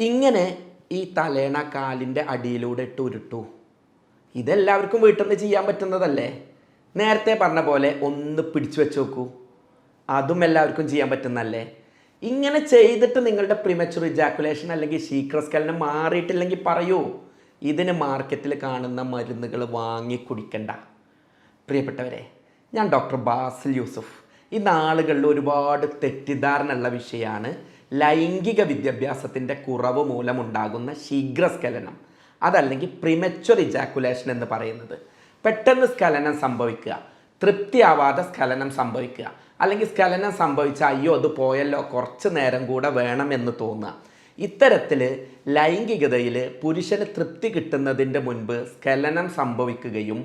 ഇങ്ങനെ ഈ തലേണ കാലിന്റെ അടിയിലൂടെ ഇട്ട് ഉരുട്ടു. ഇതെല്ലാവർക്കും വീട്ടിൽ നിന്ന് ചെയ്യാൻ പറ്റുന്നതല്ലേ? നേരത്തെ പറഞ്ഞ പോലെ ഒന്ന് പിടിച്ചു വെച്ച് നോക്കൂ. അതും എല്ലാവർക്കും ചെയ്യാൻ പറ്റുന്നതല്ലേ? ഇങ്ങനെ ചെയ്തിട്ട് നിങ്ങളുടെ പ്രിമച്ചുർ ഇജാക്കുലേഷൻ അല്ലെങ്കിൽ ശീക്രസ്കലനം മാറിയിട്ടില്ലെങ്കിൽ പറയൂ. ഇതിന് മാർക്കറ്റിൽ കാണുന്ന മരുന്നുകൾ വാങ്ങി കുടിക്കണ്ട. പ്രിയപ്പെട്ടവരെ ഞാൻ ഡോക്ടർ ബാസിൽ യൂസുഫ്. ഈ നാളുകളിൽ ഒരുപാട് തെറ്റിദ്ധാരണയുള്ള വിഷയമാണ് ലൈംഗിക വിദ്യാഭ്യാസത്തിന്റെ കുറവ് മൂലമുണ്ടാകുന്ന ശീഘ്രസ്ഖലനം അതല്ലെങ്കിൽ പ്രിമച്വർ ഇജാക്കുലേഷൻ എന്ന് പറയുന്നത്. പെട്ടെന്ന് സ്ഖലനം സംഭവിക്കുക തൃപ്തിയാവാതെ സ്ഖലനം സംഭവിക്കുക അല്ലെങ്കിൽ സ്ഖലനം സംഭവിച്ച അയ്യോ അത് പോയല്ലോ കുറച്ച് നേരം കൂടെ എന്ന് തോന്നുക. ഇത്തരത്തിൽ ലൈംഗികതയിൽ പുരുഷന് തൃപ്തി കിട്ടുന്നതിന്റെ മുൻപ് സ്ഖലനം സംഭവിക്കുകയും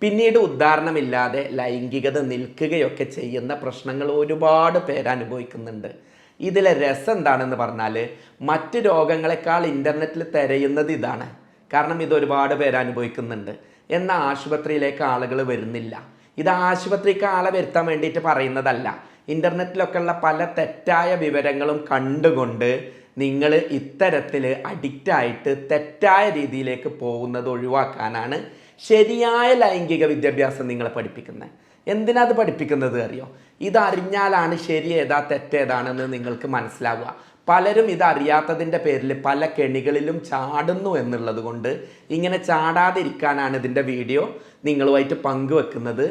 പിന്നീട് ഉദ്ധാരണമില്ലാതെ ലൈംഗികത നിൽക്കുകയൊക്കെ ചെയ്യുന്ന പ്രശ്നങ്ങൾ ഒരുപാട് പേര് അനുഭവിക്കുന്നുണ്ട്. ഇതിലെ രസം എന്താണെന്ന് പറഞ്ഞാൽ മറ്റ് രോഗങ്ങളെക്കാൾ ഇന്റർനെറ്റിൽ തിരയുന്നത് ഇതാണ്. കാരണം ഇത് ഒരുപാട് പേര് അനുഭവിക്കുന്നുണ്ട്. എന്നാൽ ആശുപത്രിയിലേക്ക് ആളുകൾ വരുന്നില്ല. ഇത് ആശുപത്രിക്ക് ആളെ വരുത്താൻ വേണ്ടിയിട്ട് പറയുന്നതല്ല. ഇന്റർനെറ്റിലൊക്കെ ഉള്ള പല തെറ്റായ വിവരങ്ങളും കണ്ടുകൊണ്ട് നിങ്ങൾ ഇത്തരത്തിൽ അഡിക്റ്റായിട്ട് തെറ്റായ രീതിയിലേക്ക് പോകുന്നത് ഒഴിവാക്കാനാണ് ശരിയായ ലൈംഗിക വിദ്യാഭ്യാസം നിങ്ങളെ പഠിപ്പിക്കുന്നത്. എന്തിനാത് പഠിപ്പിക്കുന്നത് അറിയോ? ഇതറിഞ്ഞാലാണ് ശരി ഏതാ തെറ്റേതാണെന്ന് നിങ്ങൾക്ക് മനസ്സിലാവുക. പലരും ഇതറിയാത്തതിന്റെ പേരിൽ പല കെണികളിലും ചാടുന്നു എന്നുള്ളത് കൊണ്ട് ഇങ്ങനെ ചാടാതിരിക്കാനാണ് ഇതിന്റെ വീഡിയോ. നിങ്ങളുമായിട്ട് പങ്കുവെക്കുന്നത്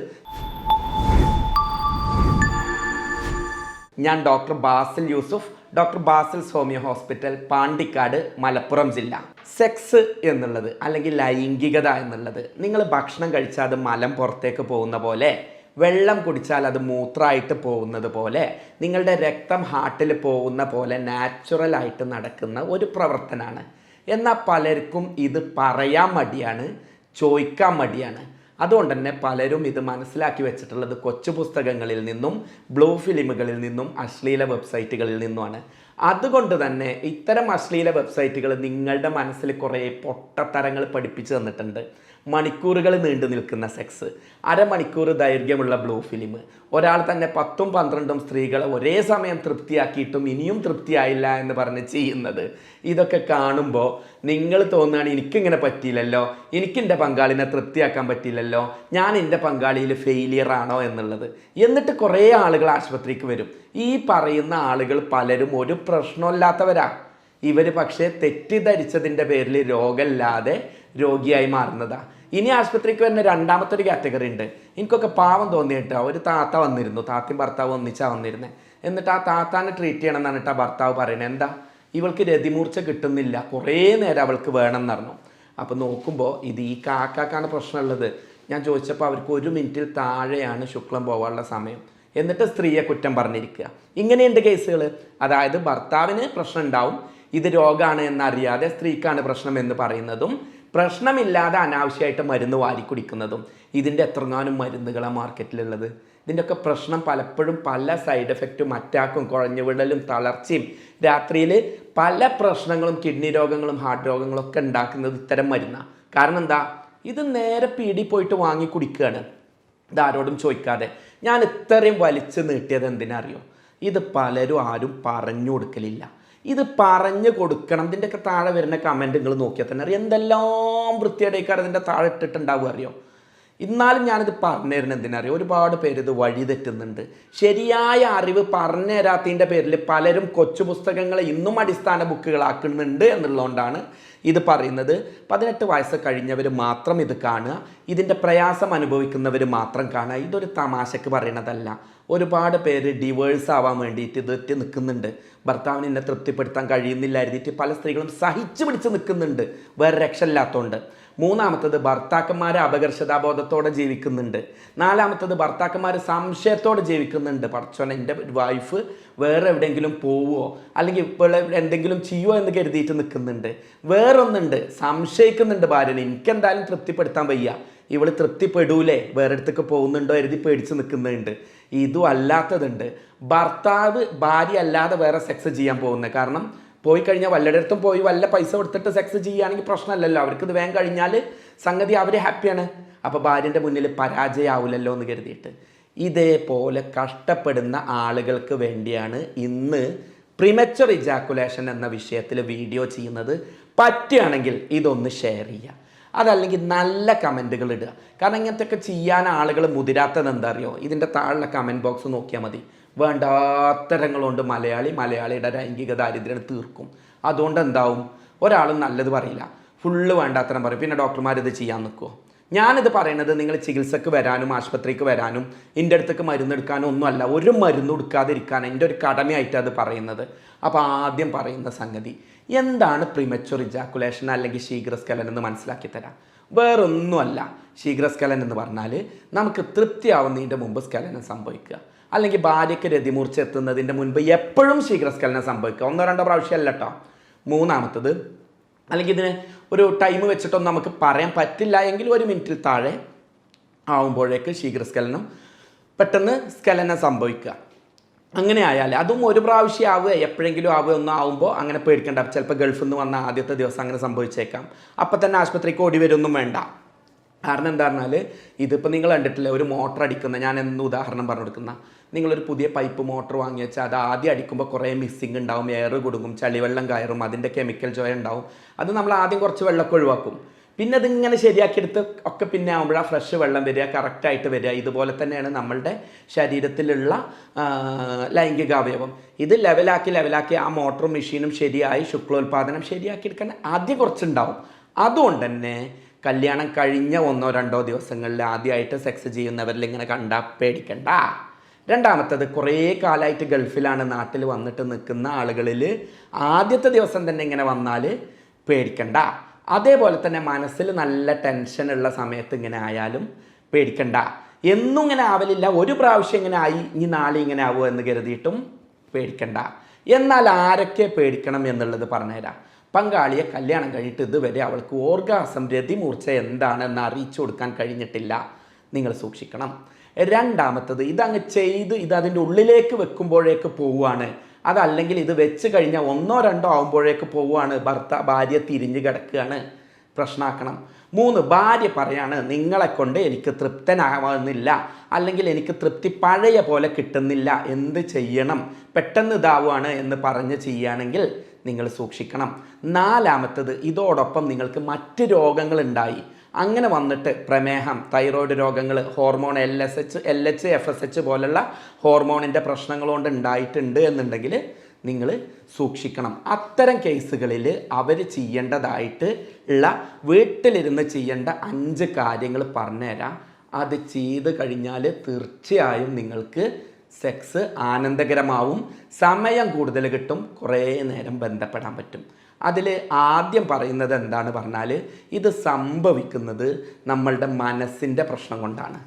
ഞാൻ doctor Basil Yusuf. Doctor Basil Somiya hospital Pandikkad Malappuram ജില്ല. സെക്സ് എന്നുള്ളത് അല്ലെങ്കിൽ ലൈംഗികത എന്നുള്ളത് നിങ്ങൾ ഭക്ഷണം കഴിച്ചാൽ അത് മലം പുറത്തേക്ക് പോകുന്ന പോലെ വെള്ളം കുടിച്ചാൽ അത് മൂത്രമായിട്ട് പോകുന്നത് പോലെ നിങ്ങളുടെ രക്തം ഹാർട്ടിൽ പോകുന്ന പോലെ നാച്ചുറലായിട്ട് നടക്കുന്ന ഒരു പ്രവർത്തനമാണ് എന്നാൽ പലർക്കും ഇത് പറയാൻ മടിയാണ് ചോദിക്കാൻ മടിയാണ്. അതുകൊണ്ട് തന്നെ പലരും ഇത് മനസ്സിലാക്കി വെച്ചിട്ടുള്ളത് കൊച്ചു പുസ്തകങ്ങളിൽ നിന്നും ബ്ലൂ ഫിലിമുകളിൽ നിന്നും അശ്ലീല വെബ്സൈറ്റുകളിൽ നിന്നുമാണ്. അതുകൊണ്ട് തന്നെ ഇത്തരം അശ്ലീല വെബ്സൈറ്റുകൾ നിങ്ങളുടെ മനസ്സിൽ കുറേ പൊട്ടത്തരങ്ങൾ പഠിപ്പിച്ചു തന്നിട്ടുണ്ട്. മണിക്കൂറുകൾ നീണ്ടു നിൽക്കുന്ന സെക്സ് അരമണിക്കൂർ ദൈർഘ്യമുള്ള ബ്ലൂ ഫിലിം ഒരാൾ തന്നെ പത്തും പന്ത്രണ്ടും സ്ത്രീകളെ ഒരേ സമയം തൃപ്തിയാക്കിയിട്ടും ഇനിയും തൃപ്തിയായില്ല എന്ന് പറഞ്ഞ് ചെയ്യുന്നത്. ഇതൊക്കെ കാണുമ്പോൾ നിങ്ങൾ തോന്നുകയാണ് എനിക്കിങ്ങനെ പറ്റിയില്ലല്ലോ. എനിക്ക് എന്റെ പങ്കാളിനെ തൃപ്തിയാക്കാൻ പറ്റിയില്ലല്ലോ. ഞാൻ എന്റെ പങ്കാളിയിൽ ഫെയിലിയർ ആണോ എന്നുള്ളത്. എന്നിട്ട് കുറേ ആളുകൾ ആശുപത്രിക്ക് വരും. ഈ പറയുന്ന ആളുകൾ പലരും ഒരു പ്രശ്നമില്ലാത്തവരാ. ഇവർ പക്ഷേ തെറ്റിദ്ധരിച്ചതിന്റെ പേരിൽ രോഗമില്ലാതെ രോഗിയായി മാറുന്നതാ. ഇനി ആശുപത്രിക്ക് വരുന്ന രണ്ടാമത്തെ ഒരു കാറ്റഗറി ഉണ്ട്. എനിക്കൊക്കെ പാവം തോന്നിയിട്ട് ഒരു താത്ത വന്നിരുന്നു. താത്തയും ഭർത്താവ് ഒന്നിച്ചാണ് വന്നിരുന്നത് എന്നിട്ട് ആ താത്താനെ ട്രീറ്റ് ചെയ്യണം എന്നാണ് ആ ഭർത്താവ് പറയുന്നത്. എന്താ? ഇവൾക്ക് രതിമൂർച്ച കിട്ടുന്നില്ല. കുറേ നേരം അവൾക്ക് വേണം എന്നറിഞ്ഞു അപ്പം അപ്പോൾ നോക്കുമ്പോൾ ഇത് ഈ കാക്കാക്കാണ് പ്രശ്നമുള്ളത്. ഞാൻ ചോദിച്ചപ്പോൾ അവർക്ക് ഒരു മിനിറ്റിൽ താഴെയാണ് ശുക്ലം പോകാനുള്ള സമയം. എന്നിട്ട് സ്ത്രീയെ കുറ്റം പറഞ്ഞിരിക്കുക. ഇങ്ങനെയുണ്ട് കേസുകൾ അതായത് ഭർത്താവിന് പ്രശ്നം ഉണ്ടാവും ഇത് രോഗമാണ് എന്നറിയാതെ സ്ത്രീക്കാണ് പ്രശ്നം എന്ന് പറയുന്നതും പ്രശ്നമില്ലാതെ അനാവശ്യമായിട്ട് മരുന്ന് വാരി കുടിക്കുന്നതും. ഇതിന്റെ എത്രങ്ങാനും മരുന്നുകളാണ് മാർക്കറ്റിലുള്ളത്. ഇതിന്റെയൊക്കെ പ്രശ്നം പലപ്പോഴും പല സൈഡ് എഫക്റ്റും അറ്റാക്കും കുഴഞ്ഞുവിടലും തളർച്ചയും രാത്രിയിൽ പല പ്രശ്നങ്ങളും കിഡ്നി രോഗങ്ങളും ഹാർട്ട് രോഗങ്ങളും ഒക്കെ ഉണ്ടാക്കുന്നത് ഇത്തരം മരുന്നാണ് കാരണം എന്താ? ഇത് നേരെ പീടി പോയിട്ട് വാങ്ങി കുടിക്കുകയാണ് ഇതാരോടും ചോദിക്കാതെ. ഞാൻ ഇത്രയും വലിച്ചു നീട്ടിയത് എന്തിനറിയോ? ഇത് പലരും ആരും പറഞ്ഞു കൊടുക്കലില്ല. ഇത് പറഞ്ഞു കൊടുക്കണം. ഇതിന്റെയൊക്കെ താഴെ വരുന്ന കമന്റ് നിങ്ങൾ നോക്കിയാൽ തന്നെ അറിയാം. എന്തെല്ലാം വൃത്തിയുടെയൊക്കെ അതിന്റെ താഴെ ഇട്ടിട്ടുണ്ടാവുക അറിയോ? എന്നാലും ഞാനിത് പറഞ്ഞു എന്തിനറിയാം ഒരുപാട് പേര് ഇത് വഴി തെറ്റുന്നുണ്ട്. ശരിയായ അറിവ് പറഞ്ഞു തരാത്തതിന്റെ പേരിൽ പലരും കൊച്ചു പുസ്തകങ്ങളെ ഇന്നും അടിസ്ഥാന ബുക്കുകളാക്കുന്നുണ്ട് എന്നുള്ളതുകൊണ്ടാണ് ഇത് പറയുന്നത്. പതിനെട്ട് വയസ്സ് കഴിഞ്ഞവർ മാത്രം ഇത് കാണുക. ഇതിന്റെ പ്രയാസം അനുഭവിക്കുന്നവർ മാത്രം കാണുക. ഇതൊരു തമാശക്ക് പറയണതല്ല. ഒരുപാട് പേര് ഡിവേഴ്സ് ആവാൻ വേണ്ടിയിട്ട് ഇതെത്തി നിൽക്കുന്നുണ്ട്. ഭർത്താവിന് എന്നെ തൃപ്തിപ്പെടുത്താൻ കഴിയുന്നില്ലായിരുന്നിട്ട് പല സ്ത്രീകളും സഹിച്ചു പിടിച്ച് നിൽക്കുന്നുണ്ട്. വേറെ രക്ഷയില്ലാത്തതുകൊണ്ട് മൂന്നാമത്തത് ഭർത്താക്കന്മാർ അപകർഷതാബോധത്തോടെ ജീവിക്കുന്നുണ്ട്. നാലാമത്തത് ഭർത്താക്കന്മാർ സംശയത്തോടെ ജീവിക്കുന്നുണ്ട്. പറച്ചോൻ എന്റെ വൈഫ് വേറെ എവിടെയെങ്കിലും പോവുമോ അല്ലെങ്കിൽ ഇപ്പോൾ എന്തെങ്കിലും ചെയ്യുമോ എന്ന് കരുതിയിട്ട് നിൽക്കുന്നുണ്ട്. വേറൊന്നുണ്ട്. സംശയിക്കുന്നുണ്ട് ഭാര്യനെ. എനിക്കെന്തായാലും തൃപ്തിപ്പെടുത്താൻ വയ്യ. ഇവൾ തൃപ്തിപ്പെടൂലേ? വേറെ അടുത്തേക്ക് പോകുന്നുണ്ടോ എഴുതി പേടിച്ച് നിൽക്കുന്നുണ്ട്. ഇതും അല്ലാത്തതുണ്ട്. ഭർത്താവ് ഭാര്യ അല്ലാതെ വേറെ സെക്സ് ചെയ്യാൻ പോകുന്നത്. കാരണം പോയി കഴിഞ്ഞാൽ വല്ലയിടത്തും പോയി വല്ല പൈസ കൊടുത്തിട്ട് സെക്സ് ചെയ്യുകയാണെങ്കിൽ പ്രശ്നമല്ലല്ലോ. അവർക്ക് ഇത് വേഗം കഴിഞ്ഞാൽ സംഗതി അവർ ഹാപ്പിയാണ്. അപ്പോൾ ഭാര്യന്റെ മുന്നിൽ പരാജയമാവില്ലല്ലോ എന്ന് കരുതിയിട്ട് ഇതേപോലെ കഷ്ടപ്പെടുന്ന ആളുകൾക്ക് വേണ്ടിയാണ് ഇന്ന് പ്രിമച്ചർ ഇജാക്കുലേഷൻ എന്ന വിഷയത്തിൽ വീഡിയോ ചെയ്യുന്നത്. പറ്റുകയാണെങ്കിൽ ഇതൊന്ന് ഷെയർ ചെയ്യുക. അതല്ലെങ്കിൽ നല്ല കമന്റുകൾ ഇടുക. കാരണം ഇങ്ങനത്തെയൊക്കെ ചെയ്യാൻ ആളുകൾ മുതിരാത്തത് എന്താ അറിയോ? ഇതിന്റെ താഴെ കമന്റ് ബോക്സ് നോക്കിയാൽ മതി. വേണ്ടാത്തരങ്ങൾ കൊണ്ട് മലയാളി. മലയാളിയുടെ ലൈംഗിക ദാരിദ്ര്യം തീർക്കും. അതുകൊണ്ട് എന്താവും? ഒരാളും നല്ലത് പറയില്ല. ഫുള്ള് വേണ്ടാത്തരം പറയും. പിന്നെ ഡോക്ടർമാർ ഇത് ചെയ്യാൻ നിൽക്കുമോ ഞാനിത് പറയുന്നത് നിങ്ങൾ ചികിത്സക്ക് വരാനും ആശുപത്രിക്ക് വരാനും എന്റെ അടുത്തേക്ക് മരുന്നെടുക്കാനും ഒന്നുമല്ല. ഒരു മരുന്ന് എടുക്കാതിരിക്കാൻ എന്റെ ഒരു കടമയായിട്ട് അത് പറയുന്നത്. അപ്പോൾ ആദ്യം പറയുന്ന സംഗതി എന്താണ് പ്രിമച്വർ ഇജാക്കുലേഷൻ അല്ലെങ്കിൽ ശീഘ്രസ്കലൻ എന്ന് മനസ്സിലാക്കി തരാം. വേറൊന്നുമല്ല. ശീഘ്രസ്കലൻ എന്ന് പറഞ്ഞാൽ നമുക്ക് തൃപ്തിയാവുന്നതിന്റെ മുമ്പ് സ്കലനം സംഭവിക്കുക. അല്ലെങ്കിൽ ഭാര്യയ്ക്ക് രതിമൂർച്ച എത്തുന്നതിന്റെ മുൻപ് എപ്പോഴും ശീഘ്രസ്ഖലനം സംഭവിക്കുക. ഒന്നോ രണ്ടോ പ്രാവശ്യമല്ല കേട്ടോ മൂന്നാമത്തത്. അല്ലെങ്കിൽ ഇതിന് ഒരു ടൈം വെച്ചിട്ടൊന്നും നമുക്ക് പറയാൻ പറ്റില്ല എങ്കിൽ ഒരു മിനിറ്റിൽ താഴെ ആവുമ്പോഴേക്ക് ശീഘ്രസ്ഖലനം പെട്ടെന്ന് സ്ഖലനം സംഭവിക്കുക. അങ്ങനെ ആയാൽ അതും ഒരു പ്രാവശ്യം ആവുക എപ്പോഴെങ്കിലും ആവുക ഒന്നും ആവുമ്പോൾ അങ്ങനെ പേടിക്കേണ്ട. ചിലപ്പോൾ ഗൾഫിൽ നിന്ന് വന്ന ആദ്യത്തെ ദിവസം അങ്ങനെ സംഭവിച്ചേക്കാം. അപ്പം തന്നെ ആശുപത്രിക്ക് ഓടി വരുമൊന്നും വേണ്ട. കാരണം എന്താ പറഞ്ഞാൽ ഇതിപ്പോൾ നിങ്ങൾ കണ്ടിട്ടില്ല ഒരു മോട്ടർ അടിക്കുന്ന ഞാൻ എന്ന് ഉദാഹരണം പറഞ്ഞു കൊടുക്കുന്ന നിങ്ങളൊരു പുതിയ പൈപ്പ് മോട്ടർ വാങ്ങി വെച്ചാൽ അത് ആദ്യം അടിക്കുമ്പോൾ കുറേ മിസ്സിങ് ഉണ്ടാവും എയർ കൊടുക്കും ചളിവെള്ളം കയറും അതിന്റെ കെമിക്കൽ ജോയ ഉണ്ടാവും. അത് നമ്മൾ ആദ്യം കുറച്ച് വെള്ളമൊക്കെ ഒഴിവാക്കും. പിന്നെ അതിങ്ങനെ ശരിയാക്കിയെടുത്ത് ഒക്കെ പിന്നെ ആകുമ്പോഴാണ് ഫ്രഷ് വെള്ളം വരിക കറക്റ്റായിട്ട് വരിക. ഇതുപോലെ തന്നെയാണ് നമ്മളുടെ ശരീരത്തിലുള്ള ലൈംഗിക അവയവം ഇത് ലെവലാക്കി ലെവലാക്കി ആ മോട്ടറും മെഷീനും ശരിയായി ശുക്ലോൽപാദനം ശരിയാക്കിയെടുക്കാൻ ആദ്യം കുറച്ചുണ്ടാവും. അതുകൊണ്ട് തന്നെ കല്യാണം കഴിഞ്ഞ ഒന്നോ രണ്ടോ ദിവസങ്ങളിൽ ആദ്യമായിട്ട് സെക്സ് ചെയ്യുന്നവരിൽ ഇങ്ങനെ കണ്ടാൽ പേടിക്കണ്ട. രണ്ടാമത്തത് കുറേ കാലമായിട്ട് ഗൾഫിലാണ് നാട്ടിൽ വന്നിട്ട് നിൽക്കുന്ന ആളുകളിൽ ആദ്യത്തെ ദിവസം തന്നെ ഇങ്ങനെ വന്നാൽ പേടിക്കണ്ട. അതേപോലെ തന്നെ മനസ്സിൽ നല്ല ടെൻഷനുള്ള സമയത്ത് ഇങ്ങനെ ആയാലും പേടിക്കണ്ട. എന്നും ഇങ്ങനെ ആവലില്ല. ഒരു പ്രാവശ്യം ഇങ്ങനെ ആയി ഇനി നാളെ ഇങ്ങനെ ആവുമോ എന്ന് കരുതിയിട്ടും പേടിക്കണ്ട. എന്നാൽ ആരൊക്കെ പേടിക്കണം എന്നുള്ളത് പറഞ്ഞുതരാം. പങ്കാളിയെ കല്യാണം കഴിഞ്ഞിട്ട് ഇതുവരെ അവൾക്ക് ഓർഗാസം രതിമൂർച്ച എന്താണെന്ന് അറിയിച്ചു കൊടുക്കാൻ കഴിഞ്ഞിട്ടില്ല. നിങ്ങൾ സൂക്ഷിക്കണം. രണ്ടാമത്തത് ഇതങ്ങ് ചെയ്ത് ഇത് അതിന്റെ ഉള്ളിലേക്ക് വെക്കുമ്പോഴേക്ക് പോവുകയാണ്. അതല്ലെങ്കിൽ ഇത് വെച്ച് കഴിഞ്ഞാൽ ഒന്നോ രണ്ടോ ആകുമ്പോഴേക്ക് പോവുകയാണ് ഭർത്ത ഭാര്യ തിരിഞ്ഞ് കിടക്കുകയാണ്. പ്രശ്നമാക്കണം മൂന്ന് ഭാര്യ പറയാണ് നിങ്ങളെ കൊണ്ട് എനിക്ക് തൃപ്തനാവുന്നില്ല അല്ലെങ്കിൽ എനിക്ക് തൃപ്തി പഴയ പോലെ കിട്ടുന്നില്ല. എന്ത് ചെയ്യണം? പെട്ടെന്ന് ഇതാവുകയാണ് എന്ന് പറഞ്ഞ് ചെയ്യുകയാണെങ്കിൽ നിങ്ങൾ സൂക്ഷിക്കണം. നാലാമത്തത് ഇതോടൊപ്പം നിങ്ങൾക്ക് മറ്റ് രോഗങ്ങളുണ്ടായി. അങ്ങനെ വന്നിട്ട് പ്രമേഹം തൈറോയ്ഡ് രോഗങ്ങൾ hormone L S H L H F S H പോലുള്ള ഹോർമോണിന്റെ പ്രശ്നങ്ങൾ കൊണ്ട് ഉണ്ടായിട്ടുണ്ട് എന്നുണ്ടെങ്കിൽ നിങ്ങൾ സൂക്ഷിക്കണം. അത്തരം കേസുകളിൽ അവർ ചെയ്യേണ്ടതായിട്ട് ഉള്ള വീട്ടിലിരുന്ന് ചെയ്യേണ്ട അഞ്ച് കാര്യങ്ങൾ പറഞ്ഞുതരാം. അത് ചെയ്ത് കഴിഞ്ഞാൽ തീർച്ചയായും നിങ്ങൾക്ക് സെക്സ് ആനന്ദകരമാവും സമയം കൂടുതൽ കിട്ടും കുറേ നേരം ബന്ധപ്പെടാൻ പറ്റും. അതിൽ ആദ്യം പറയുന്നത് എന്താണ് പറഞ്ഞാൽ ഇത് സംഭവിക്കുന്നത് നമ്മളുടെ മനസ്സിന്റെ പ്രശ്നം കൊണ്ടാണ്.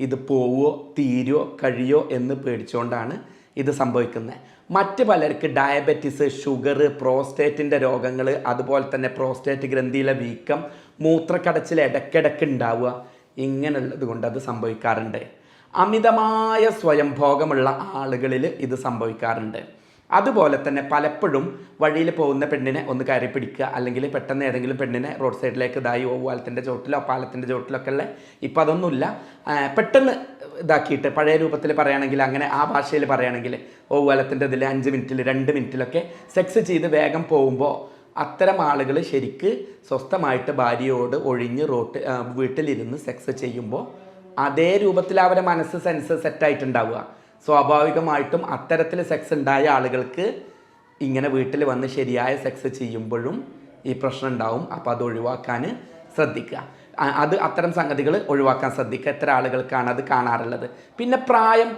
ഇത് പോവോ തീരുവോ കഴിയോ എന്ന് പേടിച്ചുകൊണ്ടാണ് ഇത് സംഭവിക്കുന്നത് മറ്റ് പലർക്ക് ഡയബറ്റിസ് ഷുഗർ പ്രോസ്റ്റേറ്റിന്റെ രോഗങ്ങൾ അതുപോലെ തന്നെ പ്രോസ്റ്റേറ്റ് ഗ്രന്ഥിയിലെ വീക്കം മൂത്രക്കടച്ചിൽ ഇടയ്ക്കിടയ്ക്ക് ഉണ്ടാവുക ഇങ്ങനെയുള്ളത് കൊണ്ട് അത് സംഭവിക്കാറുണ്ട്. അമിതമായ സ്വയംഭോഗമുള്ള ആളുകളിൽ ഇത് സംഭവിക്കാറുണ്ട്. അതുപോലെ തന്നെ പലപ്പോഴും വഴിയിൽ പോകുന്ന പെണ്ണിനെ ഒന്ന് കയറി പിടിക്കുക അല്ലെങ്കിൽ പെട്ടെന്ന് ഏതെങ്കിലും പെണ്ണിനെ റോഡ് സൈഡിലേക്ക് ഇതായി ഓവാലത്തിന്റെ ചോട്ടിലോ പാലത്തിന്റെ ചോട്ടിലൊക്കെ ഉള്ള ഇപ്പം അതൊന്നുമില്ല. പെട്ടെന്ന് ഇതാക്കിയിട്ട് പഴയ രൂപത്തിൽ പറയുകയാണെങ്കിൽ അങ്ങനെ ആ ഭാഷയിൽ പറയുകയാണെങ്കിൽ ഓവാലത്തിന്റെ ഇതിൽ അഞ്ച് മിനിറ്റിൽ രണ്ട് മിനിറ്റിലൊക്കെ സെക്സ് ചെയ്ത് വേഗം പോകുമ്പോൾ അത്തരം ആളുകൾ ശരിക്ക് സ്വസ്ഥമായിട്ട് ഭാര്യയോട് ഒഴിഞ്ഞ് റോട്ട് വീട്ടിലിരുന്ന് സെക്സ് ചെയ്യുമ്പോൾ അതേ രൂപത്തിൽ അവരെ മനസ്സ് സെൻസ് സെറ്റായിട്ടുണ്ടാവുക സ്വാഭാവികമായിട്ടും അത്തരത്തിൽ സെക്സ് ഉണ്ടായ ആളുകൾക്ക് ഇങ്ങനെ വീട്ടിൽ വന്ന് ശരിയായ സെക്സ് ചെയ്യുമ്പോഴും ഈ പ്രശ്നം ഉണ്ടാവും. അപ്പോൾ അത് ഒഴിവാക്കാൻ ശ്രദ്ധിക്കുക. അത് അത്തരം സംഗതികൾ ഒഴിവാക്കാൻ ശ്രദ്ധിക്കുക. എത്ര ആളുകൾക്കാണ് അത് കാണാറുള്ളത്. പിന്നെ പ്രായം.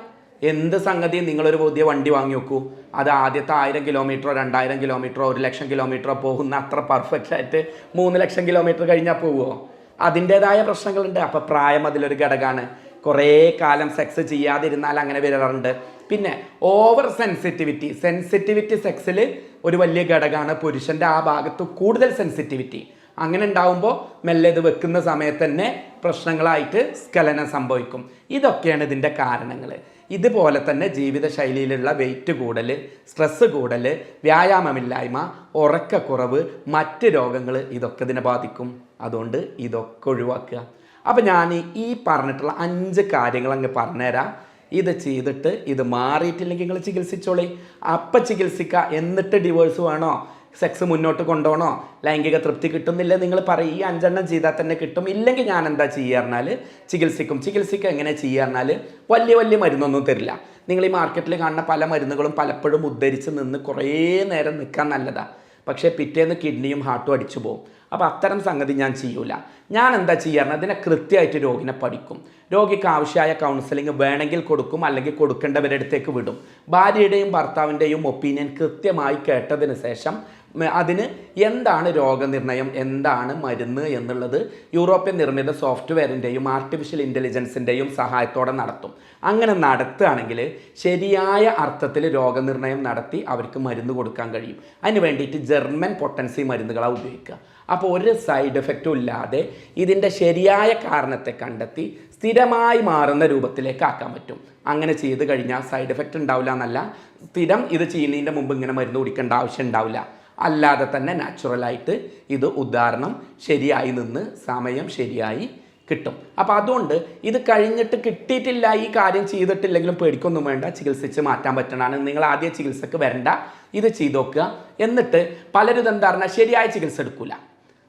എന്ത് സംഗതി? നിങ്ങളൊരു പുതിയ വണ്ടി വാങ്ങി വെക്കൂ. അത് ആദ്യത്തെ ആയിരം കിലോമീറ്ററോ രണ്ടായിരം കിലോമീറ്ററോ ഒരു ലക്ഷം കിലോമീറ്ററോ പോകുന്ന അത്ര പെർഫെക്റ്റ് ആയിട്ട് മൂന്ന് ലക്ഷം കിലോമീറ്റർ കഴിഞ്ഞാൽ പോവുമോ അതിന്റേതായ പ്രശ്നങ്ങളുണ്ട്. അപ്പോൾ പ്രായം അതിലൊരു ഘടകമാണ്. കുറേ കാലം സെക്സ് ചെയ്യാതിരുന്നാൽ അങ്ങനെ വരാറുണ്ട്. പിന്നെ ഓവർ സെൻസിറ്റിവിറ്റി സെൻസിറ്റിവിറ്റി സെക്സിൽ ഒരു വലിയ ഘടകമാണ് പുരുഷന്റെ ആ ഭാഗത്ത് കൂടുതൽ സെൻസിറ്റിവിറ്റി അങ്ങനെ ഉണ്ടാവുമ്പോൾ മെല്ലെ ഇത് വെക്കുന്ന സമയത്ത് തന്നെ പ്രശ്നങ്ങളായിട്ട് സ്കലനം സംഭവിക്കും. ഇതൊക്കെയാണ് ഇതിന്റെ കാരണങ്ങൾ ഇതുപോലെ തന്നെ ജീവിതശൈലിയിലുള്ള വെയിറ്റ് കൂടൽ സ്ട്രെസ്സ് കൂടൽ വ്യായാമമില്ലായ്മ ഉറക്കക്കുറവ് മറ്റ് രോഗങ്ങൾ ഇതൊക്കെ ഇതിനെ ബാധിക്കും. അതുകൊണ്ട് ഇതൊക്കെ ഒഴിവാക്കുക. അപ്പം ഞാൻ ഈ പറഞ്ഞിട്ടുള്ള അഞ്ച് കാര്യങ്ങൾ അങ്ങ് പറഞ്ഞുതരാം. ഇത് ചെയ്തിട്ട് ഇത് മാറിയിട്ടില്ലെങ്കിൽ നിങ്ങൾ ചികിത്സിച്ചോളി. അപ്പം ചികിത്സിക്കുക എന്നിട്ട് ഡിവോഴ്സ് വേണോ? സെക്സ് മുന്നോട്ട് കൊണ്ടുപോകണോ? ലൈംഗിക തൃപ്തി കിട്ടുന്നില്ല നിങ്ങൾ പറയും. ഈ അഞ്ചെണ്ണം ചെയ്താൽ തന്നെ കിട്ടും. ഇല്ലെങ്കിൽ ഞാൻ എന്താ ചെയ്യാറിഞ്ഞാൽ ചികിത്സിക്കും. ചികിത്സിക്കുക എങ്ങനെ ചെയ്യാറിഞ്ഞാൽ വലിയ വലിയ മരുന്നൊന്നും തരില്ല. നിങ്ങൾ ഈ മാർക്കറ്റിൽ കാണുന്ന പല മരുന്നുകളും പലപ്പോഴും ഉദ്ധരിച്ച് നിന്ന് കുറേ നേരം നിൽക്കാൻ നല്ലതാണ് പക്ഷേ പിറ്റേന്ന് കിഡ്നിയും ഹാർട്ടും അടിച്ചു പോകും. അപ്പോൾ അത്തരം സംഗതി ഞാൻ ചെയ്യൂല. ഞാൻ എന്താ ചെയ്യാറുണ്ട് അതിനെ കൃത്യമായിട്ട് രോഗിനെ പഠിക്കും. രോഗിക്ക് ആവശ്യമായ കൗൺസിലിംഗ് വേണമെങ്കിൽ കൊടുക്കും. അല്ലെങ്കിൽ കൊടുക്കേണ്ടവരുടെ അടുത്തേക്ക് വിടും. ഭാര്യയുടെയും ഭർത്താവിന്റെയും ഒപ്പീനിയൻ കൃത്യമായി കേട്ടതിന് ശേഷം അതിന് എന്താണ് രോഗനിർണയം? എന്താണ് മരുന്ന് എന്നുള്ളത് യൂറോപ്യൻ നിർമ്മിത സോഫ്റ്റ്വെയറിന്റെയും ആർട്ടിഫിഷ്യൽ ഇന്റലിജൻസിന്റെയും സഹായത്തോടെ നടത്തും. അങ്ങനെ നടത്തുകയാണെങ്കിൽ ശരിയായ അർത്ഥത്തിൽ രോഗനിർണയം നടത്തി അവർക്ക് മരുന്ന് കൊടുക്കാൻ കഴിയും. അതിന് വേണ്ടിയിട്ട് ജർമ്മൻ പൊട്ടൻസി മരുന്നുകളാണ് ഉപയോഗിക്കുക. അപ്പോൾ ഒരു സൈഡ് എഫക്റ്റും ഇല്ലാതെ ഇതിന്റെ ശരിയായ കാരണത്തെ കണ്ടെത്തി സ്ഥിരമായി മാറുന്ന രൂപത്തിലേക്ക് ആക്കാൻ പറ്റും. അങ്ങനെ ചെയ്ത് കഴിഞ്ഞാൽ സൈഡ് എഫക്റ്റ് ഉണ്ടാവില്ല എന്നല്ല. സ്ഥിരം ഇത് ചെയ്യുന്നതിന്റെ മുമ്പ് ഇങ്ങനെ മരുന്ന് കുടിക്കേണ്ട ആവശ്യം ഉണ്ടാവില്ല. അല്ലാതെ തന്നെ നാച്ചുറലായിട്ട് ഇത് ഉദാഹരണം ശരിയായി നിന്ന് സമയം ശരിയായി കിട്ടും. അപ്പോൾ അതുകൊണ്ട് ഇത് കഴിഞ്ഞിട്ട് കിട്ടിയിട്ടില്ല ഈ കാര്യം ചെയ്തിട്ടില്ലെങ്കിലും പേടിക്കൊന്നും വേണ്ട ചികിത്സിച്ച് മാറ്റാൻ പറ്റണതാണ്. നിങ്ങൾ ആദ്യ ചികിത്സക്ക് വരണ്ട ഇത് ചെയ്തു നോക്കുക. എന്നിട്ട് പലരും ഇതെന്താ പറഞ്ഞാൽ ശരിയായ ചികിത്സ എടുക്കൂല.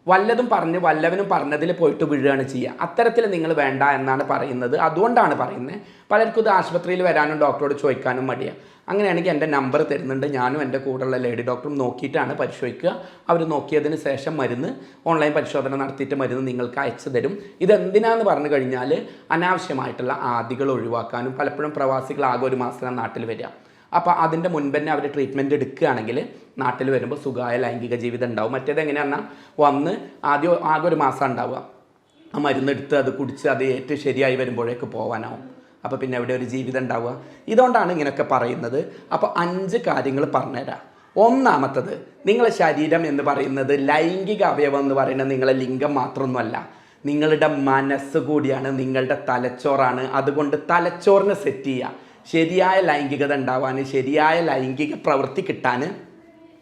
വല്ലതും പറഞ്ഞ് വല്ലവനും പറഞ്ഞതിൽ പോയിട്ട് വീഴുകയാണ് ചെയ്യുക. അത്തരത്തിൽ നിങ്ങൾ വേണ്ട എന്നാണ് പറയുന്നത്. അതുകൊണ്ടാണ് പറയുന്നത് പലർക്കും ഇത് ആശുപത്രിയിൽ വരാനും ഡോക്ടറോട് ചോദിക്കാനും മടിയാ. അങ്ങനെയാണെങ്കിൽ എന്റെ നമ്പർ തരുന്നുണ്ട്. ഞാനും എന്റെ കൂടെയുള്ള ലേഡി ഡോക്ടറും നോക്കിയിട്ടാണ് പരിശോധിക്കുക. അവർ നോക്കിയതിന് ശേഷം മരുന്ന് ഓൺലൈൻ പരിശോധന നടത്തിയിട്ട് മരുന്ന് നിങ്ങൾക്ക് അയച്ചു തരും. ഇതെന്തിനാന്ന് പറഞ്ഞു കഴിഞ്ഞാൽ അനാവശ്യമായിട്ടുള്ള ആദികൾ ഒഴിവാക്കാനും പലപ്പോഴും പ്രവാസികൾ ആകെ ഒരു മാസത്തിലാണ് നാട്ടിൽ വരിക. അപ്പോൾ അതിന്റെ മുൻപ് തന്നെ അവർ ട്രീറ്റ്മെന്റ് എടുക്കുകയാണെങ്കിൽ നാട്ടിൽ വരുമ്പോൾ സുഖമായ ലൈംഗിക ജീവിതം ഉണ്ടാവും. മറ്റേത് എങ്ങനെയാണെന്ന് വന്ന് ആദ്യം ആകെ ഒരു മാസം ഉണ്ടാവുക. ആ മരുന്നെടുത്ത് അത് കുടിച്ച് അത് ഏറ്റ് ശരിയായി വരുമ്പോഴേക്ക് പോകാനാവും അപ്പോൾ പിന്നെ അവിടെ ഒരു ജീവിതം ഉണ്ടാവുക. ഇതുകൊണ്ടാണ് ഇങ്ങനെയൊക്കെ പറയുന്നത്. അപ്പോൾ അഞ്ച് കാര്യങ്ങൾ പറഞ്ഞുതരാം. ഒന്നാമത്തത് നിങ്ങളെ ശരീരം എന്ന് പറയുന്നത് ലൈംഗിക അവയവം എന്ന് പറയുന്നത് നിങ്ങളെ ലിംഗം മാത്രമൊന്നുമല്ല. നിങ്ങളുടെ മനസ്സ് കൂടിയാണ് നിങ്ങളുടെ തലച്ചോറാണ്. അതുകൊണ്ട് തലച്ചോറിനെ സെറ്റ് ചെയ്യുക. ശരിയായ ലൈംഗികത ഉണ്ടാവാൻ ശരിയായ ലൈംഗിക പ്രവൃത്തി കിട്ടാൻ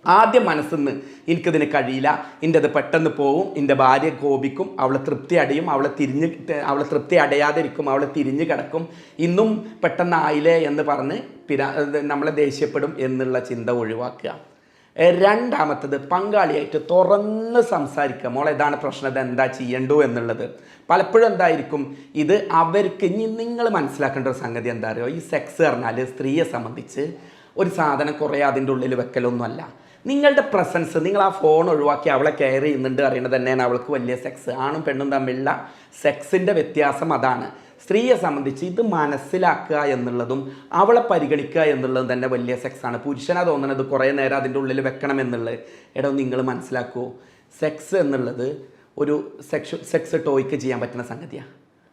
ആദ്യം മനസ്സിന്ന് എനിക്കതിന് കഴിയില്ല. എന്റെ അത് പെട്ടെന്ന് പോവും. എന്റെ ഭാര്യ കോപിക്കും. അവളെ തൃപ്തി അടയും. അവളെ തിരിഞ്ഞ് അവളെ തൃപ്തി അടയാതിരിക്കും. അവളെ തിരിഞ്ഞ് കിടക്കും. ഇന്നും പെട്ടെന്നായില്ലേ എന്ന് പറഞ്ഞ് പിരാ നമ്മളെ ദേഷ്യപ്പെടും എന്നുള്ള ചിന്ത ഒഴിവാക്കുക. രണ്ടാമത്തത് പങ്കാളിയായിട്ട് തുറന്ന് സംസാരിക്കുക. മോളെ ഇതാണ് പ്രശ്നം. എന്താ ചെയ്യണ്ടോ എന്നുള്ളത്. പലപ്പോഴും എന്തായിരിക്കും? ഇത് അവർക്ക് ഇനി നിങ്ങൾ മനസ്സിലാക്കേണ്ട ഒരു സംഗതി എന്താ അറിയോ? ഈ സെക്സ് പറഞ്ഞാൽ സ്ത്രീയെ സംബന്ധിച്ച് ഒരു സാധനം കുറേ അതിന്റെ ഉള്ളിൽ വെക്കലൊന്നുമല്ല. നിങ്ങളുടെ പ്രസൻസ് നിങ്ങൾ ആ ഫോൺ ഒഴിവാക്കി അവളെ കെയർ ചെയ്യുന്നുണ്ട് അറിയണത് തന്നെയാണ് അവൾക്ക് വലിയ സെക്സ് ആണും പെണ്ണും തമ്മിലുള്ള സെക്സിന്റെ വ്യത്യാസം അതാണ്. സ്ത്രീയെ സംബന്ധിച്ച് ഇത് മനസ്സിലാക്കുക എന്നുള്ളതും അവളെ പരിഗണിക്കുക എന്നുള്ളതും തന്നെ വലിയ സെക്സാണ് പുരുഷനാ തോന്നുന്നത് കുറേ നേരം അതിന്റെ ഉള്ളിൽ വെക്കണം എന്നുള്ളത്. എടോ നിങ്ങൾ മനസ്സിലാക്കുമോ സെക്സ് എന്നുള്ളത് ഒരു സെക്ഷ സെക്സ് ടോയ്ക്ക് ചെയ്യാൻ പറ്റുന്ന സംഗതിയാണ്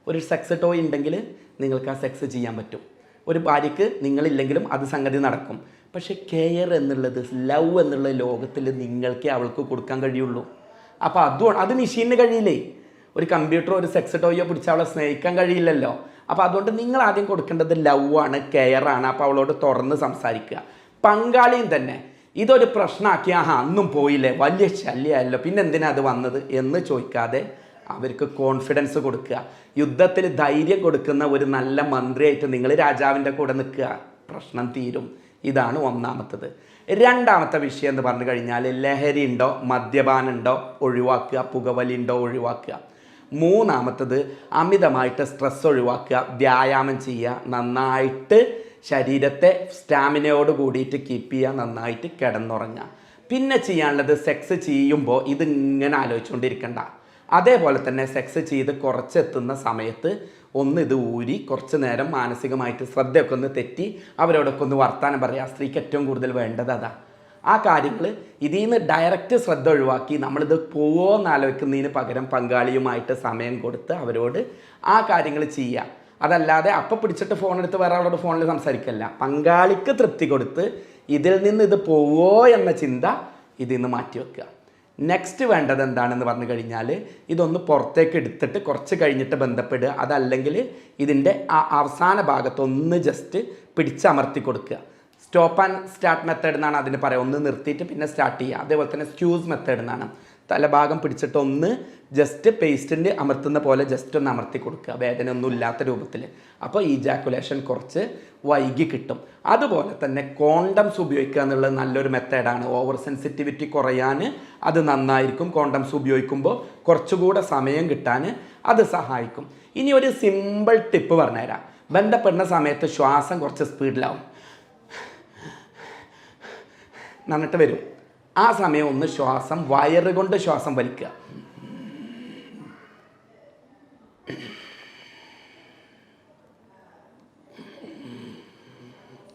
ഒരു സെക്സ് ടോയ് ഉണ്ടെങ്കിൽ നിങ്ങൾക്ക് ആ സെക്സ് ചെയ്യാൻ പറ്റും. ഒരു ഭാര്യയ്ക്ക് നിങ്ങളില്ലെങ്കിലും അത് സംഗതി നടക്കും. പക്ഷേ കെയർ എന്നുള്ളത് ലവ് എന്നുള്ള ലോകത്തിൽ നിങ്ങൾക്കേ അവൾക്ക് കൊടുക്കാൻ കഴിയുള്ളൂ. അപ്പോൾ അതും അത് മെഷീനിന് കഴിയില്ലേ? ഒരു കമ്പ്യൂട്ടറോ ഒരു സെക്സ് ടോയോ പിടിച്ച് അവളെ സ്നേഹിക്കാൻ കഴിയില്ലല്ലോ. അപ്പോൾ അതുകൊണ്ട് നിങ്ങൾ ആദ്യം കൊടുക്കേണ്ടത് ലവ് ആണ് കെയർ ആണ്. അപ്പോൾ അവളോട് തുറന്ന് സംസാരിക്കുക. പങ്കാളിയും തന്നെ ഇതൊരു പ്രശ്നമാക്കി ആഹാ അന്നും പോയില്ലേ വലിയ ശല്യമല്ലോ പിന്നെ എന്തിനാ അത് വന്നത്? എന്ന് ചോദിക്കാതെ അവർക്ക് കോൺഫിഡൻസ് കൊടുക്കുക. യുദ്ധത്തിൽ ധൈര്യം കൊടുക്കുന്ന ഒരു നല്ല മന്ത്രിയായിട്ട് നിങ്ങൾ രാജാവിന്റെ കൂടെ നിൽക്കുക. പ്രശ്നം തീരും. ഇതാണ് ഒന്നാമത്തത്. രണ്ടാമത്തെ വിഷയം എന്ന് പറഞ്ഞു കഴിഞ്ഞാൽ ലഹരി ഉണ്ടോ മദ്യപാനം ഉണ്ടോ ഒഴിവാക്കുക പുകവലി ഉണ്ടോ ഒഴിവാക്കുക. മൂന്നാമത്തത് അമിതമായിട്ട് സ്ട്രെസ് ഒഴിവാക്കുക വ്യായാമം ചെയ്യുക നന്നായിട്ട് ശരീരത്തെ സ്റ്റാമിനയോട് കൂടിയിട്ട് കീപ്പ് ചെയ്യുക നന്നായിട്ട് കിടന്നുറങ്ങുക. പിന്നെ ചെയ്യാനുള്ളത് സെക്സ് ചെയ്യുമ്പോൾ ഇതിങ്ങനെ ആലോചിച്ചുകൊണ്ടിരിക്കണ്ട അതേപോലെ തന്നെ സെക്സ് ചെയ്ത് കുറച്ചെത്തുന്ന സമയത്ത് ഒന്ന് ഇത് ഊരി കുറച്ച് നേരം മാനസികമായിട്ട് ശ്രദ്ധയൊക്കെ ഒന്ന് തെറ്റി അവരോടൊക്കെ ഒന്ന് വർത്താനം പറയുക സ്ത്രീക്ക് ഏറ്റവും കൂടുതൽ വേണ്ടത് അതാ. ആ കാര്യങ്ങൾ ഇതിൽ നിന്ന് ഡയറക്റ്റ് ശ്രദ്ധ ഒഴിവാക്കി നമ്മളിത് പോവോ എന്ന് ആലോചിക്കുന്നതിന് പകരം പങ്കാളിയുമായിട്ട് സമയം കൊടുത്ത് അവരോട് ആ കാര്യങ്ങൾ ചെയ്യുക അതല്ലാതെ അപ്പം പിടിച്ചിട്ട് ഫോൺ എടുത്ത് വേറെ ആളോട് ഫോണിൽ സംസാരിക്കല്ല. പങ്കാളിക്ക് തൃപ്തി കൊടുത്ത് ഇതിൽ നിന്ന് ഇത് പോവോ എന്ന ചിന്ത ഇതിൽ നിന്ന് മാറ്റി വെക്കുക. നെക്സ്റ്റ് വേണ്ടത് എന്താണെന്ന് പറഞ്ഞു കഴിഞ്ഞാൽ ഇതൊന്ന് പുറത്തേക്ക് എടുത്തിട്ട് കുറച്ച് കഴിഞ്ഞിട്ട് ബന്ധപ്പെടുക. അതല്ലെങ്കിൽ ഇതിന്റെ അവസാന ഭാഗത്തൊന്ന് ജസ്റ്റ് പിടിച്ചമർത്തി കൊടുക്കുക. സ്റ്റോപ്പ് ആൻഡ് സ്റ്റാർട്ട് മെത്തേഡ് എന്നാണ് അതിന് പറയുക ഒന്ന് നിർത്തിയിട്ട് പിന്നെ സ്റ്റാർട്ട് ചെയ്യുക. അതേപോലെ തന്നെ സ്ക്യൂസ് മെത്തേഡ് എന്നാണ്. തലഭാഗം പിടിച്ചിട്ട് ഒന്ന് ജസ്റ്റ് പേസ്റ്റിന്റെ അമർത്തുന്ന പോലെ ജസ്റ്റ് ഒന്ന് അമർത്തി കൊടുക്കുക. വേദന ഒന്നും ഇല്ലാത്ത രൂപത്തിൽ. അപ്പോൾ ഈ ജാക്കുലേഷൻ കുറച്ച് വൈകി കിട്ടും. അതുപോലെ തന്നെ കോണ്ടംസ് ഉപയോഗിക്കുക എന്നുള്ളത് നല്ലൊരു മെത്തേഡാണ് ഓവർ സെൻസിറ്റിവിറ്റി കുറയാൻ അത് നന്നായിരിക്കും. കോണ്ടംസ് ഉപയോഗിക്കുമ്പോൾ കുറച്ചുകൂടെ സമയം കിട്ടാൻ അത് സഹായിക്കും. ഇനി ഒരു സിമ്പിൾ ടിപ്പ് പറഞ്ഞുതരാം. ബന്ധപ്പെടുന്ന സമയത്ത് ശ്വാസം കുറച്ച് സ്പീഡിലാവും നന്നിട്ട് വരും. ആ സമയം ഒന്ന് ശ്വാസം വയറ് കൊണ്ട് ശ്വാസം വലിക്കുക.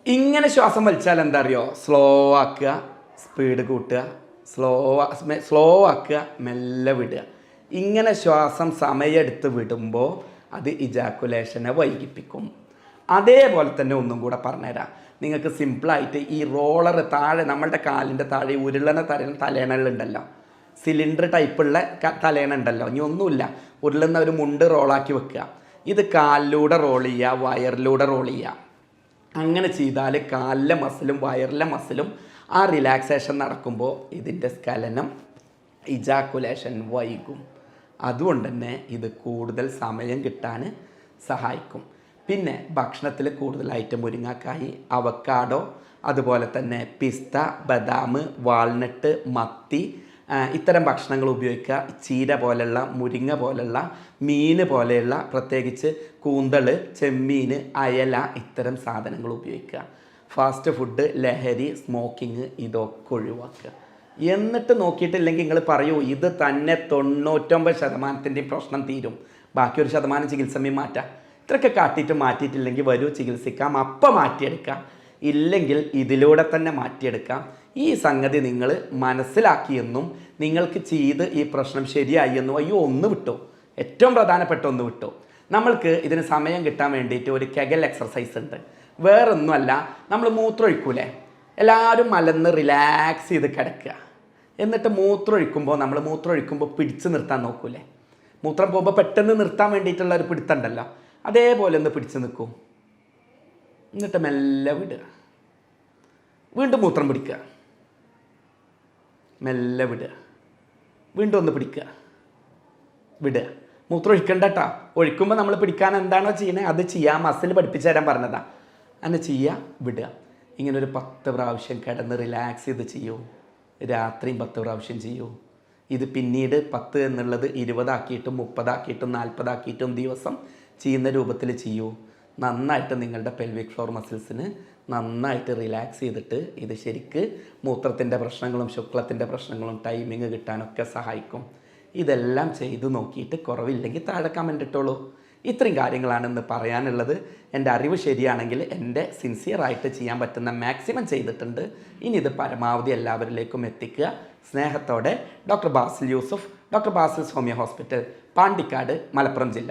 ഇങ്ങനെ ശ്വാസം വലിച്ചാൽ എന്താ അറിയോ? സ്ലോ ആക്കുക സ്പീഡ് കൂട്ടുക. സ്ലോ സ്ലോ ആക്കുക മെല്ലെ വിടുക. ഇങ്ങനെ ശ്വാസം സമയമെടുത്ത് വിടുമ്പോൾ അത് ഇജാക്കുലേഷനെ വൈകിപ്പിക്കും. അതേപോലെ തന്നെ ഒന്നും കൂടെ പറഞ്ഞുതരാം. നിങ്ങൾക്ക് സിമ്പിളായിട്ട് ഈ റോളർ താഴെ നമ്മളുടെ കാലിന്റെ താഴെ ഉരുളന തല തലേണലുണ്ടല്ലോ സിലിണ്ടർ ടൈപ്പുള്ള തലേണ ഉണ്ടല്ലോ ഇനി ഒന്നുമില്ല. ഉരുളുന്ന ഒരു മുണ്ട് റോളാക്കി വെക്കുക. ഇത് കാലിലൂടെ റോൾ ചെയ്യുക വയറിലൂടെ റോൾ ചെയ്യുക. അങ്ങനെ ചെയ്താൽ കാലിലെ മസിലും വയറിലെ മസിലും ആ റിലാക്സേഷൻ നടക്കുമ്പോൾ ഇതിന്റെ സ്കലനം ഇജാക്കുലേഷൻ വൈകും. അതുകൊണ്ട് തന്നെ ഇത് കൂടുതൽ സമയം കിട്ടാൻ സഹായിക്കും. പിന്നെ ഭക്ഷണത്തിൽ കൂടുതൽ ഐറ്റം മുരിങ്ങാക്കായി അവക്കാഡോ അതുപോലെ തന്നെ പിസ്ത ബദാം വാൾനട്ട് മത്തി ഇത്തരം ഭക്ഷണങ്ങൾ ഉപയോഗിക്കുക ചീര പോലെയുള്ള മുരിങ്ങ പോലെയുള്ള മീൻ പോലെയുള്ള പ്രത്യേകിച്ച് കൂന്തൾ ചെമ്മീൻ അയല ഇത്തരം സാധനങ്ങൾ ഉപയോഗിക്കുക ഫാസ്റ്റ് ഫുഡ് ലഹരി സ്മോക്കിങ് ഇതൊക്കെ ഒഴിവാക്കുക എന്നിട്ട് നോക്കിയിട്ടില്ലെങ്കിൽ നിങ്ങൾ പറയൂ ഇത് തന്നെ തൊണ്ണൂറ്റൊമ്പത് ശതമാനത്തിന്റെയും പ്രശ്നം തീരും. ബാക്കി ശതമാനം ചികിത്സമേ മാറ്റാം. ഇത്രയൊക്കെ കാട്ടിയിട്ട് മാറ്റിയിട്ടില്ലെങ്കിൽ വരൂ ചികിത്സിക്കാം അപ്പം മാറ്റിയെടുക്കാം. ഇല്ലെങ്കിൽ ഇതിലൂടെ തന്നെ മാറ്റിയെടുക്കാം. ഈ സംഗതി നിങ്ങൾ മനസ്സിലാക്കിയെന്നും നിങ്ങൾക്ക് ചെയ്ത് ഈ പ്രശ്നം ശരിയായി എന്നും അയ്യോ ഒന്ന് വിട്ടു. ഏറ്റവും പ്രധാനപ്പെട്ട ഒന്ന് വിട്ടു. നമ്മൾക്ക് ഇതിന് സമയം കിട്ടാൻ വേണ്ടിയിട്ട് ഒരു കെഗൽ എക്സർസൈസ് ഉണ്ട്. വേറൊന്നുമല്ല നമ്മൾ മൂത്രമൊഴിക്കൂലേ? എല്ലാവരും മലന്ന് റിലാക്സ് ചെയ്ത് കിടക്കുക. എന്നിട്ട് മൂത്രമൊഴിക്കുമ്പോൾ നമ്മൾ മൂത്രമൊഴിക്കുമ്പോൾ പിടിച്ച് നിർത്താൻ നോക്കൂലേ? മൂത്രം പോകുമ്പോൾ പെട്ടെന്ന് നിർത്താൻ വേണ്ടിയിട്ടുള്ള ഒരു പിടുത്തമുണ്ടല്ലോ അതേപോലെ ഒന്ന് പിടിച്ച് നിൽക്കൂ. എന്നിട്ട് മെല്ലെ വിടുക. വീണ്ടും മൂത്രം പിടിക്കുക. മെല്ലെ വിടുക. വീണ്ടും ഒന്ന് പിടിക്കുക. വിടുക. മൂത്രം ഒഴിക്കണ്ട കേട്ടോ ഒഴിക്കുമ്പോൾ നമ്മൾ പിടിക്കാൻ എന്താണോ ചെയ്യണേ അത് ചെയ്യാൻ മസിൽ പഠിപ്പിച്ചു തരാൻ പറഞ്ഞതാ. അങ്ങനെ ചെയ്യുക വിടുക. ഇങ്ങനെ ഒരു പത്ത് പ്രാവശ്യം കിടന്ന് റിലാക്സ് ചെയ്ത് ചെയ്യൂ. രാത്രിയും പത്ത് പ്രാവശ്യം ചെയ്യൂ. ഇത് പിന്നീട് പത്ത് എന്നുള്ളത് ഇരുപതാക്കിയിട്ടും മുപ്പതാക്കിയിട്ടും നാൽപ്പതാക്കിയിട്ടും ദിവസം ചെയ്യുന്ന രൂപത്തിൽ ചെയ്യൂ. നന്നായിട്ട് നിങ്ങളുടെ പെൽവിക് ഫ്ലോർ മസിൽസിന് നന്നായിട്ട് റിലാക്സ് ചെയ്തിട്ട് ഇത് ശരിക്ക് മൂത്രത്തിന്റെ പ്രശ്നങ്ങളും ശുക്ലത്തിന്റെ പ്രശ്നങ്ങളും ടൈമിങ് കിട്ടാനൊക്കെ സഹായിക്കും. ഇതെല്ലാം ചെയ്തു നോക്കിയിട്ട് കുറവില്ലെങ്കിൽ താഴെ കമന്റ് ഇട്ടോളൂ. ഇത്രയും കാര്യങ്ങളാണ് ഇന്ന് പറയാനുള്ളത്. എന്റെ അറിവ് ശരിയാണെങ്കിൽ എന്റെ സിൻസിയറായിട്ട് ചെയ്യാൻ പറ്റുന്ന മാക്സിമം ചെയ്തിട്ടുണ്ട്. ഇനി ഇത് പരമാവധി എല്ലാവരിലേക്കും എത്തിക്കുക. സ്നേഹത്തോടെ doctor Basil Yusuf doctor Basil Soumya hospital Pandikkad Malappuram ജില്ല.